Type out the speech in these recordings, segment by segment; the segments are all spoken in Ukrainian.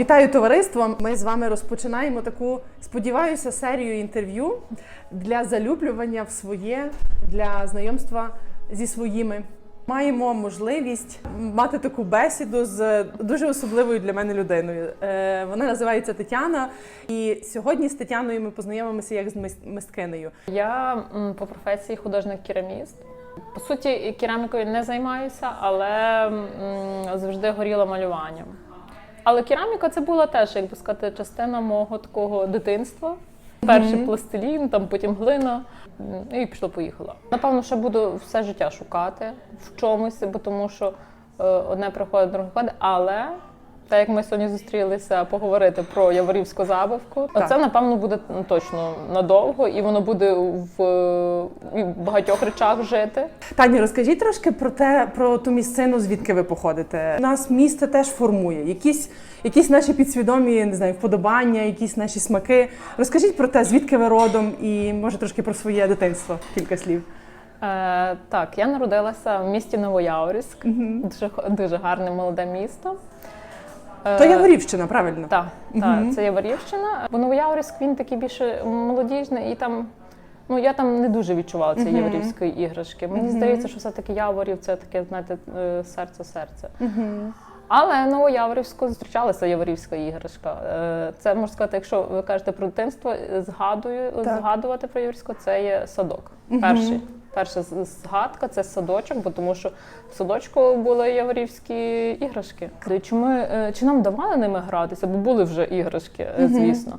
Вітаю товариство! Ми з вами розпочинаємо таку, сподіваюся, серію інтерв'ю для залюблювання в своє, для знайомства зі своїми. Маємо можливість мати таку бесіду з дуже особливою для мене людиною. Е, Вона називається Тетяна, і сьогодні з Тетяною ми познайомимося як з мис- мисткинею. Я по професії художник-кераміст. По суті, керамікою не займаюся, але завжди горіла малюванням. Але кераміка це була теж, як би сказати, частина мого такого дитинства. Перший пластилін, там потім глина, і пішло, поїхала. Напевно, що буду все життя шукати в чомусь, бо тому що е, одне приходить, друге приходить, Але так як ми сьогодні зустрілися поговорити про яворівську забавку, Так. це напевно буде ну, точно надовго, і воно буде в, в багатьох речах жити. Тані, розкажіть трошки про те, про ту місцину, звідки ви походите. Нас місто теж формує. Якісь, якісь наші підсвідомі не знаю, вподобання, якісь наші смаки. Розкажіть про те, звідки ви родом, і може трошки про своє дитинство. Кілька слів. Е, так, я народилася в місті Новояворівськ, дуже, х- дуже гарне молоде місто. Е, То Яворівщина, правильно? Так, Мгм. так, це Яворівщина. Бо Новояворівськ він такий більше молодіжний і там. Ну, я там не дуже відчувала цієї Мгм. яворівської іграшки. Мені Мгм. здається, що все-таки Яворів це таке, знаєте, серце-серце. Угу. Але Новояворівську зустрічалася Яворівська іграшка. Е, Це можна сказати, якщо ви кажете про дитинство, згадую, Так. згадувати про Яворівську, це є садок. Мгм. Перший. Перша згадка це садочок, бо тому що в садочку були яворівські іграшки. Чи ми е, чи нам давали ними гратися, бо були вже іграшки, е, звісно.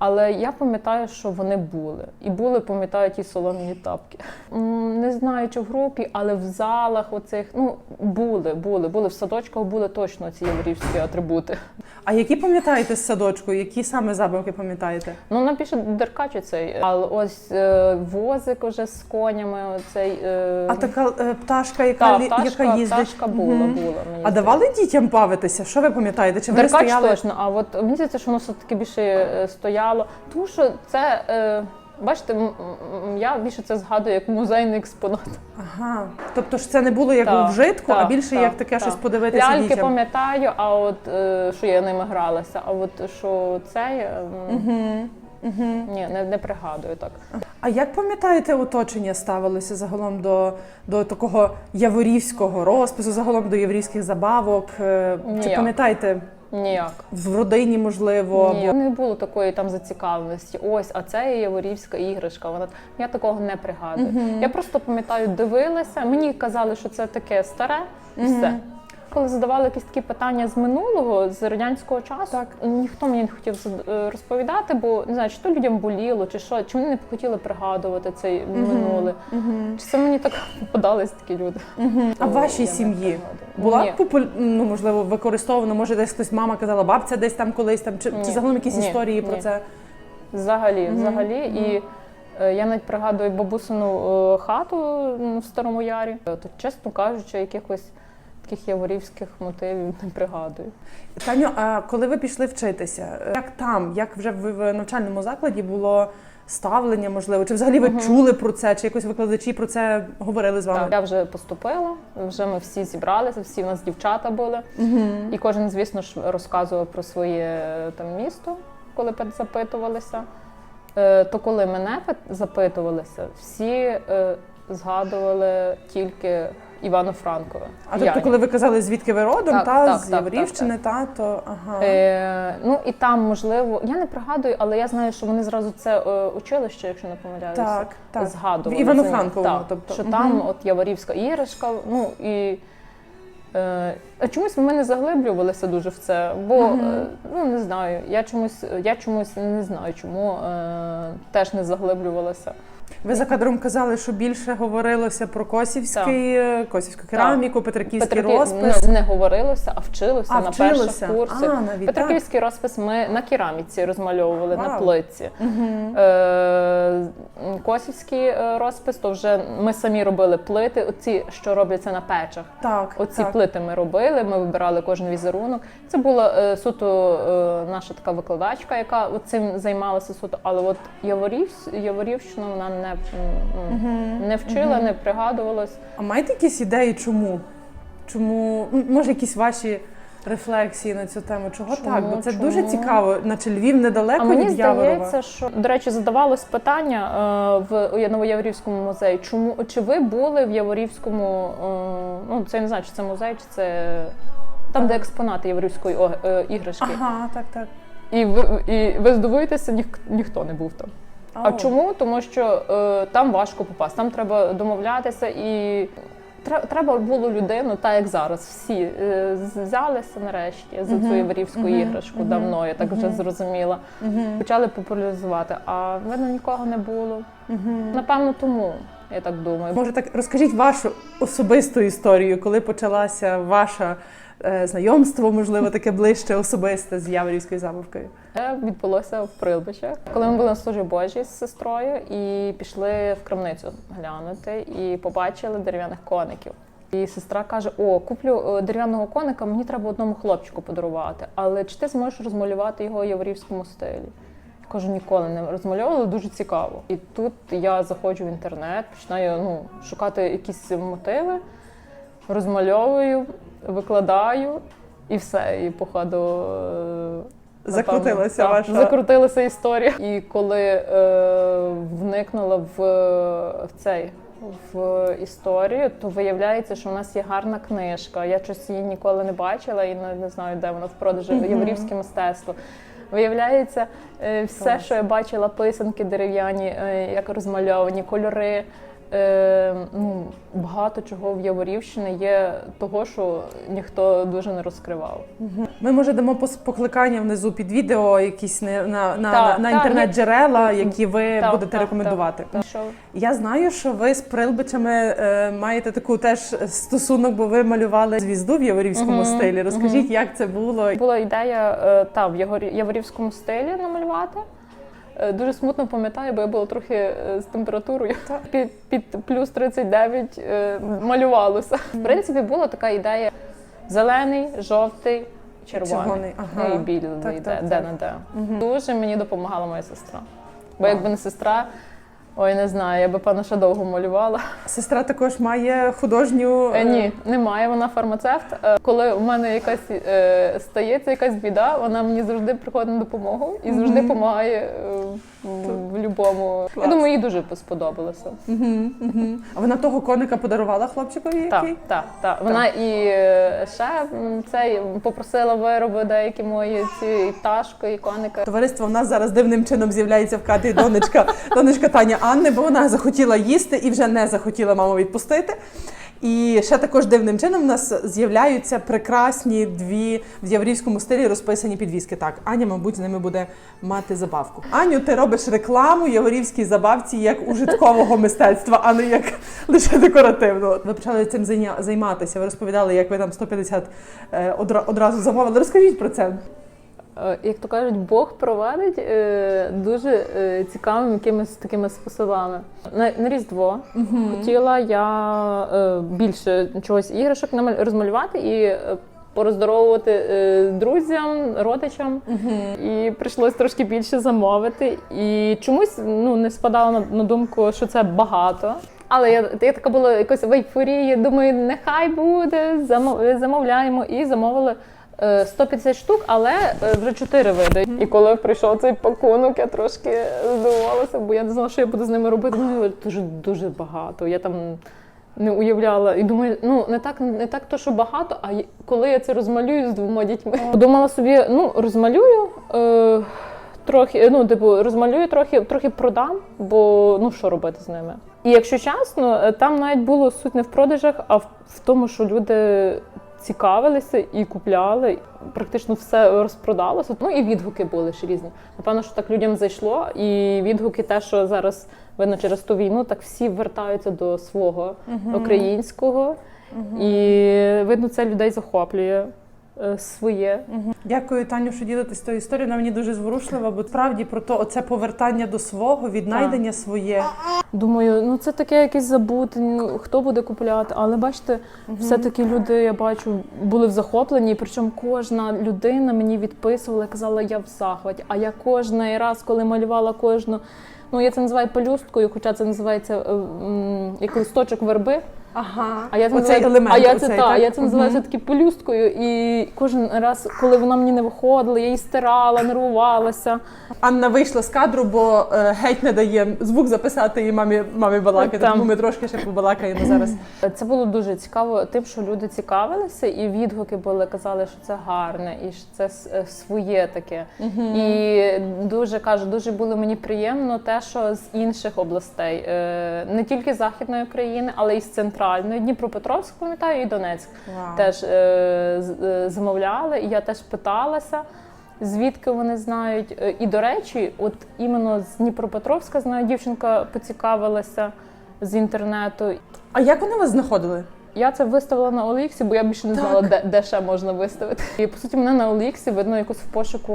Але я пам'ятаю, що вони були. І були, пам'ятаю, ті солом'яні тапки. Не знаю, чи в групі, але в залах оцих, ну, були, були, були. В садочках були точно ці яворівські атрибути. А які пам'ятаєте з садочку? Які саме забавки пам'ятаєте? Ну, нам більше деркачі цей. Але ось е, возик уже з конями, оцей. Е, А така е, пташка, яка, та, пташка, яка їздить. пташка була, Мгм. була. Мені А давали дітям бавитися? Що ви пам'ятаєте? Чи вони Деркач стояли? точно, а от мені здається, що воно все-таки більше е, стояло. Тому що це, е, бачите, я більше це згадую як музейний експонат. Ага. Тобто ж це не було як Так, вжитку, а більше так, як таке так. щось подивитися Ляльки дітям. пам'ятаю, а от е, що я ними гралася, а от що це, е, Угу. Угу. ні, не, не пригадую так. А як пам'ятаєте, оточення ставилося загалом до, до такого яворівського розпису, загалом до яворівських забавок? Е, Чи пам'ятаєте Ніяк. в родині, можливо? Ні, або- не було такої там зацікавленості. Ось, а це є яворівська іграшка. Вона я такого не пригадую. Я просто пам'ятаю, дивилася. Мені казали, що це таке старе, і все. Коли задавали якісь такі питання з минулого, з радянського часу, Так. ніхто мені не хотів е, розповідати, бо не знаю, чи то людям боліло, чи що, чи вони не хотіли пригадувати цей минуле. Чи це мені так попадались такі люди? А в вашій сім'ї пригадую. Була Ні. популь... ну, можливо, використовано, може, десь хтось мама казала, бабця десь там колись там, чи, чи загалом якісь Ні. історії про Ні. це? Взагалі, Мгм. взагалі. І е, я навіть пригадую бабусину е, хату м, в Старому Ярі. Е, То, чесно кажучи, якихось таких яворівських мотивів не пригадую. Таню, а коли ви пішли вчитися, як там, як вже в в навчальному закладі було ставлення, можливо, чи взагалі ви угу. чули про це, чи якось викладачі про це говорили з вами? Так, я вже поступила, вже ми всі зібралися, всі в нас дівчата були. Угу. І кожен, звісно ж, розказував про своє там місто, коли запитувалися. Е, То коли мене запитувалися, всі е, згадували тільки Івано-Франкове. А тобто, Яні. коли ви казали, звідки ви родом, Так, та так, з так, Яворівщини, та то ага. Е, ну і там можливо, я не пригадую, але я знаю, що вони зразу це е, училище, якщо не помиляюся, Так, так. згадували. В Івано-Франковому, Так, тобто. що Мгм. там от Яворівська іграшка. Ну і е, а чомусь ми не заглиблювалися дуже в це, бо Мгм. е, ну не знаю, я чомусь, я чомусь не знаю, чому е, теж не заглиблювалася. Ви за кадром казали, що більше говорилося про косівський, е, косівську кераміку, петриківський Петрики- розпис. не, не говорилося, а вчилося А, на вчилося. перших курсах. А, навіть так. Петриківський розпис ми на кераміці розмальовували на Вау. плитці. Е, Косівський е, розпис, то вже ми самі робили плити, оці, що робляться на печах. Так, Оці так. плити ми робили, ми вибирали кожен візерунок. Це була е, суто е, наша така викладачка, яка цим займалася суто. Але от Яворів, Яворівщину вона не, м, не вчила, Мгм. не пригадувалась. А маєте якісь ідеї, чому? Чому, м, може, якісь ваші рефлексії на цю тему. Чого Чому? так? Бо це Чому? дуже цікаво, наче Львів недалеко А мені від Яворова. здається, що до речі, задавалось питання е, в Новояворівському музеї. Чому чи ви були в Яворівському? Е, ну це я не знаю, чи це музей, чи це там, де експонати Яворівської е, іграшки. Ага, так, так. І ви і ви здивуєтеся, ніх, ніхто не був там. А чому? Тому що е, там важко попасти, там треба домовлятися і. Треба було людину, так як зараз, всі е, взялися нарешті за цю єврівську іграшку давно, я так вже зрозуміла. Почали популяризувати, а видно нікого не було. Напевно, тому я так думаю. Може, так розкажіть вашу особисту історію, коли почалася ваша знайомство, можливо, таке ближче особисте з Яворівською забавкою. Це відбулося в Прилбичах, коли ми були на службі Божій з сестрою і пішли в крамницю глянути і побачили дерев'яних коників. І сестра каже: О, куплю е, дерев'яного коника, мені треба одному хлопчику подарувати. Але чи ти зможеш розмалювати його у яворівському стилі? Я кажу, ніколи не розмальовувала, дуже цікаво. І тут я заходжу в інтернет, починаю ну, шукати якісь мотиви, розмальовую, викладаю і все. І походу. е, Закрутилася так, ваша- закрутилася історія. І коли е, вникнула в, в цей. В історію, то виявляється, що в нас є гарна книжка. Я щось її ніколи не бачила і не, не знаю, де вона в продажі Яворівське мистецтво. Виявляється, е, все, Клас. що я бачила, писанки дерев'яні, е, як розмальовані, кольори. Е, ну, багато чого в Яворівщині є того, що ніхто дуже не розкривав. Ми може дамо пос- покликання внизу під відео, якісь не- на, на, Так, на, так, інтернет-джерела, які ви Так, будете так, рекомендувати. так. Що? Я знаю, що ви з прилбичами е, маєте таку теж стосунок, бо ви малювали звізду в яворівському Мгм, стилі. Розкажіть, як це було? Була ідея е, та, в Ягорі- яворівському стилі намалювати. Е, Дуже смутно пам'ятаю, бо я була трохи е, з температурою. Під, під плюс 39 е, малювалося. В принципі, була така ідея: зелений, жовтий, червоний. Червоний, ага. І білий Так, йде, так, де так. на де. Дуже мені допомагала моя сестра. Бо якби не сестра, ой, не знаю, я би певно ще довго малювала. Сестра також має художню Е, Ні, немає. Вона фармацевт. Е, Коли у мене якась е, стається якась біда, вона мені завжди приходить на допомогу і завжди допомагає е, в, в любому. Клас. Я думаю, їй дуже сподобалося. Мгм, мгм. А вона того коника подарувала хлопчикові? Так, який? так, так. Вона і е, ще м, цей попросила вироби деякі мої ці і пташку, і коника. Товариство в нас зараз дивним чином з'являється в кадрі донечка, донечка Таня Анни, бо вона захотіла їсти і вже не захотіла маму відпустити. І ще також дивним чином в нас з'являються прекрасні дві в єврейському стилі розписані підвіски. Так, Аня, мабуть, з ними буде мати забавку. Аню, ти робиш рекламу єврейській забавці як ужиткового мистецтва, а не як лише декоративного. Ви почали цим займатися. Ви розповідали, як ви там 150 е, одра- одразу замовили. Розкажіть про це. Е, Як то кажуть, Бог провадить е, дуже е, цікавими якимись такими способами. На, на Різдво хотіла я е, більше чогось іграшок розмалювати і пороздоровувати е, друзям, родичам. І прийшлось трошки більше замовити. І чомусь ну, не спадало на, на думку, що це багато. Але я, я така була якось в ейфорії, думаю, нехай буде, замов- замовляємо. І замовили 150 штук, але е, вже 4 види. І коли прийшов цей пакунок, я трошки здивувалася, бо я не знала, що я буду з ними робити. Ну, дуже дуже багато. Я там не уявляла. І думаю, ну не так, не так то, що багато, а коли я це розмалюю з двома дітьми. Подумала собі, ну розмалюю. Е, Трохи, ну, типу, розмалюю трохи, трохи продам, бо ну що робити з ними. І якщо чесно, е, там навіть було суть не в продажах, а в, в тому, що люди цікавилися і купляли. Практично все розпродалося. Ну і відгуки були ж різні. Напевно, що так людям зайшло, і відгуки, те, що зараз видно через ту війну, так всі вертаються до свого українського. І видно, це людей захоплює своє. Дякую, Таню, що ділитесь тою історією. Вона мені дуже зворушлива, бо справді про то оце повертання до свого, віднайдення своє. Думаю, ну це таке якесь забути, ну, хто буде купувати. Але бачите, все-таки люди, я бачу, були в захопленні. Причому кожна людина мені відписувала, казала, я в захваті. А я кожний раз, коли малювала кожну, ну я це називаю пелюсткою, хоча це називається е, м, як листочок верби. Ага. А я це оцей називаю, елемент. а я це оцей, та, так? я це називаю Мгм. все-таки пелюсткою. І кожен раз, коли вона мені не виходила, я її стирала, нервувалася. Анна вийшла з кадру, бо е, геть не дає звук записати і мамі, мамі балакати. Там. Тому ми трошки ще побалакаємо зараз. Це було дуже цікаво, тим, що люди цікавилися, і відгуки були, казали, що це гарне, і що це е, своє таке. І дуже кажу, дуже було мені приємно те, що з інших областей, е, не тільки з західної України, але й з центральної. Дніпропетровськ, пам'ятаю, і Донецьк Вау. теж е, е, замовляли. І я теж питалася. Звідки вони знають? Е, І до речі, от іменно з Дніпропетровська знаю, дівчинка поцікавилася з інтернету. А як вони вас знаходили? Я це виставила на Оліксі, бо я більше не Так. знала, де, де ще можна виставити. І по суті, мене на Оліксі, видно, якось в пошуку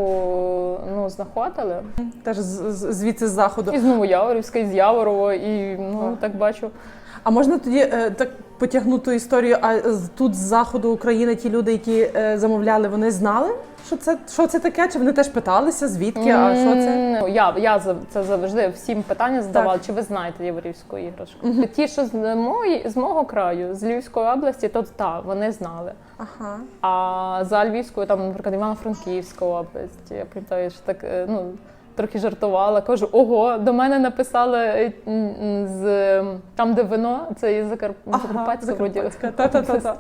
ну, знаходили. Теж звідси з заходу. І з Новояворівська, і з Яворова, і ну так бачу. А можна тоді е, так потягнути історію? А тут з заходу України ті люди, які е, замовляли, вони знали, що це що це таке? Чи вони теж питалися? Звідки? А що це? М, Я, я це завжди всім питання задавала, чи ви знаєте Яворівську іграшку. Ті, що з мої, з мого краю, з Львівської області, то так, вони знали. Ага. А за Львівською, там, наприклад, Івано-Франківська область, я пам'ятаю, що так е, ну, трохи жартувала. Кажу, ого, до мене написали е, з там, де вино, це із Закар... Закарпатська, вроді. Закарпатська. Та-та-та-та.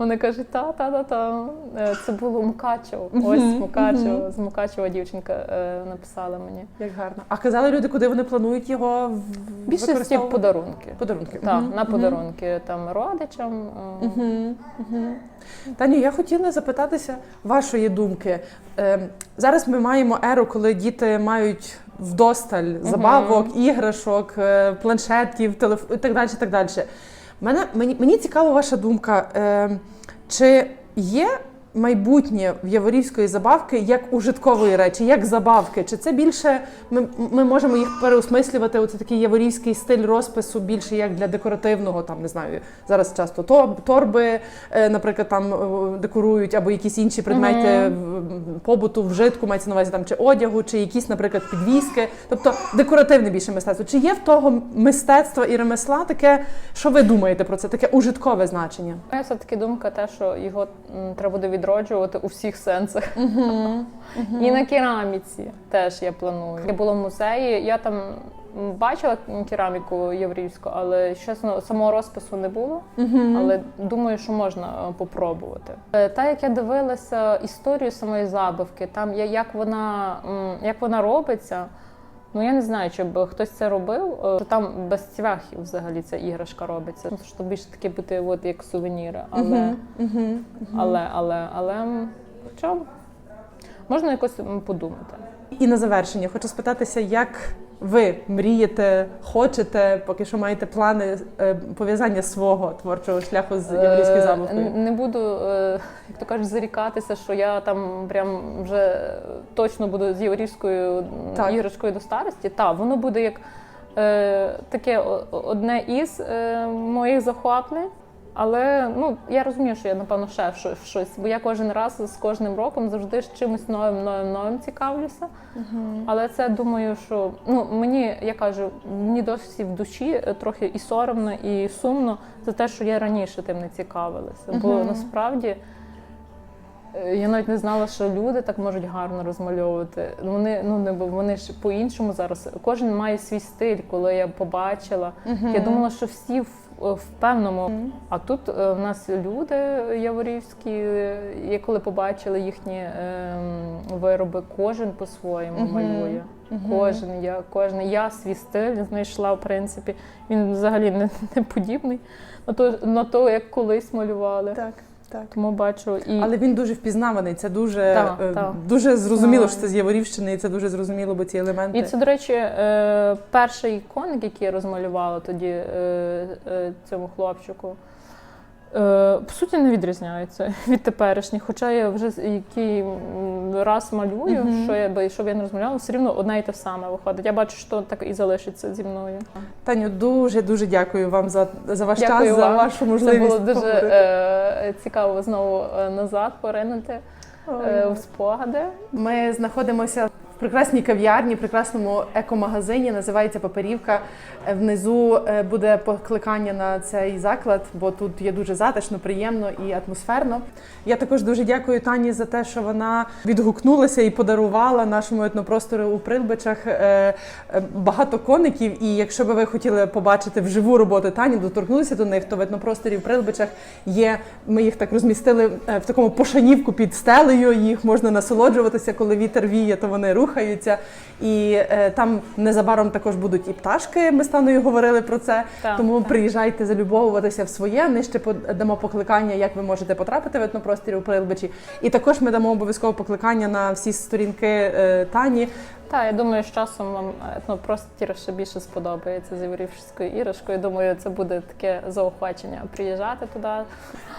Вони кажуть, та, та, та, та. Е, Це було Мукачево. Ось Мукачево. З Мукачева дівчинка е, написала мені. Як гарно. А казали люди, куди вони планують його в- Більшості подарунки. Подарунки. Так, на подарунки там родичам. е. Таню, я хотіла запитатися вашої думки. Зараз ми маємо еру, коли діти мають вдосталь забавок, іграшок, е, планшетів, телеф... і так далі. і Так далі. Мене, мені, мені цікава ваша думка. Е, чи є майбутнє в Яворівської забавки як ужиткової речі, як забавки? Чи це більше ми, ми можемо їх переосмислювати? Оце такий яворівський стиль розпису, більше як для декоративного, там не знаю, зараз часто то- торби, е, наприклад, там е, декорують, або якісь інші предмети в- побуту, вжитку, мається на увазі там чи одягу, чи якісь, наприклад, підвіски. Тобто декоративне більше мистецтво. Чи є в того мистецтва і ремесла таке, що ви думаєте про це? Таке ужиткове значення? Моя все-таки думка те, що його треба буде відроджувати у всіх сенсах. І на кераміці теж я планую. Я була в музеї, я там бачила кераміку єврейську, але чесно, самого розпису не було. Але думаю, що можна е, попробувати. Е, Та як я дивилася історію самої забавки, там як вона, як вона робиться. Ну я не знаю, чи б хтось це робив. е, То там без цвяхів взагалі ця іграшка робиться. Ну, Щоб більше таке бути, от як сувеніри. Але, але, але, але, м, хоча можна якось подумати. І на завершення хочу спитатися, як ви мрієте, хочете, поки що маєте плани е, пов'язання свого творчого шляху з єврейською Е, забавкою? Не буду, е, як то кажуть, зарікатися, що я там прям вже точно буду з єврейською м, Так. іграшкою до старості. Так, воно буде як е, таке о- одне із е, моїх захоплень. Але ну я розумію, що я напевно ще в щось, бо я кожен раз з кожним роком завжди з чимось новим, новим, новим цікавлюся. Але це думаю, що ну мені я кажу, мені досі в душі е, трохи і соромно, і сумно за те, що я раніше тим не цікавилася. Бо Мгм. насправді е, я навіть не знала, що люди так можуть гарно розмальовувати. Вони ну не вони ж по-іншому зараз. Кожен має свій стиль, коли я побачила. Я думала, що всі в, в певному. А тут е, в нас люди яворівські, е, я коли побачили їхні вироби, кожен по-своєму малює. Кожен, я кожен. Я свій стиль знайшла, в принципі. Він взагалі не, не подібний на то, на то, як колись малювали. Так, так. Тому бачу і Але він дуже впізнаваний. Це дуже, Так, е, дуже зрозуміло, що це з Яворівщини, і це дуже зрозуміло, бо ці елементи. І це, до речі, е, перший коник, який я розмалювала тоді е, е, цьому хлопчику. Е, по суті, не відрізняється від теперішніх. Хоча я вже який раз малюю, Мгм. що я би що б я не розмалювала, все рівно одне і те саме виходить. Я бачу, що так і залишиться зі мною. Таню, дуже дуже дякую вам за, за ваш Дякую час, за вам. вашу Це можливість. було дуже поговорити. е, цікаво знову е, назад поринути е, в спогади. Ми знаходимося прекрасній кав'ярні, прекрасному екомагазині. Називається Паперівка. Е, Внизу е, буде покликання на цей заклад, бо тут є дуже затишно, приємно і атмосферно. Я також дуже дякую Тані за те, що вона відгукнулася і подарувала нашому етнопростору у Прилбичах е, багато коників. І якщо би ви хотіли побачити вживу роботу Тані, доторкнутися до них, то в етнопросторі в Прилбичах є. Ми їх так розмістили в такому пошанівку під стелею. Їх можна насолоджуватися, коли вітер віє, то вони рухаються. І е, там незабаром також будуть і пташки. Ми з Таною говорили про це. Так, Тому так. приїжджайте залюбовуватися в своє. Нижче под- дамо покликання, як ви можете потрапити в етнопростір у Прилбичі. І також ми дамо обов'язково покликання на всі сторінки е, Тані. Так, я думаю, з часом вам етнопростір ще більше сподобається з Єврівською іграшкою. Думаю, це буде таке заохочення приїжджати туди.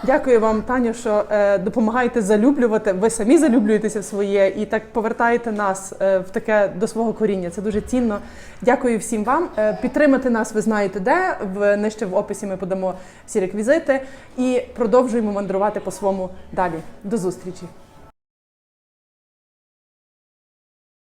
Дякую вам, Таню, що е, допомагаєте залюблювати. Ви самі залюблюєтеся в своє і так повертаєте нас е, в таке до свого коріння. Це дуже цінно. Дякую всім вам. Е, підтримати нас, ви знаєте, де в нижче в описі ми подамо всі реквізити і продовжуємо мандрувати по своєму далі. До зустрічі.